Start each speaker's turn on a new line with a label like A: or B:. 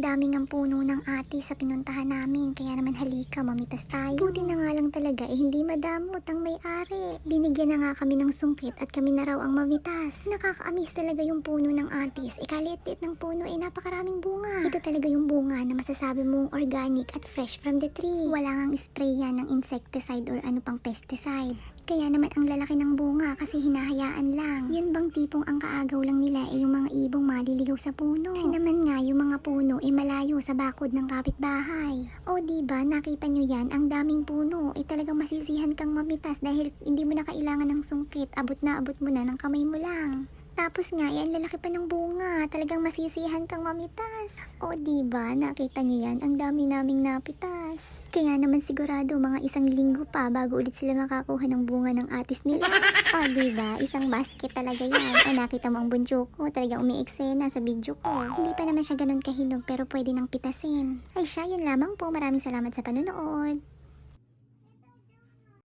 A: daming ang puno ng ate sa pinuntahan namin. Kaya naman halika, mamitas tayo. Buti na nga lang talaga eh, hindi madamot ang may-ari. Binigyan na nga kami ng sungkit at kami na raw ang mamitas. Nakaka-amis talaga yung puno ng atis. Ikaliit-liit ng puno ay napakaraming bunga. Ito talaga yung bunga na masasabi mong organic at fresh from the tree. Wala ngang spray yan ng insecticide or ano pang pesticide. Kaya naman ang lalaki ng bunga kasi hinahayaan lang. Yun bang tipong ang kaagaw lang nila ay yung mga ibong maliligaw sa puno. Kasi naman nga yung mga puno ay malayo sa bakod ng kapitbahay. O di ba nakita nyo yan, ang daming puno ay talagang masisihan kang mamitas dahil hindi mo na kailangan ng sungkit, abot na abot mo na ng kamay mo lang. Tapos nga, yan lalaki pa ng bunga. Talagang masisihan kang mamitas. O di ba nakita nyo yan? Ang dami naming napitas. Kaya naman sigurado mga isang linggo pa bago ulit sila makakuha ng bunga ng atis nila. o di ba Isang basket talaga yan. O nakita mo ang bunso ko. Talagang umiiksena sa video ko. Hindi pa naman siya ganun kahinog pero pwede nang pitasin. Ay siya, yun lamang po. Maraming salamat sa panonood.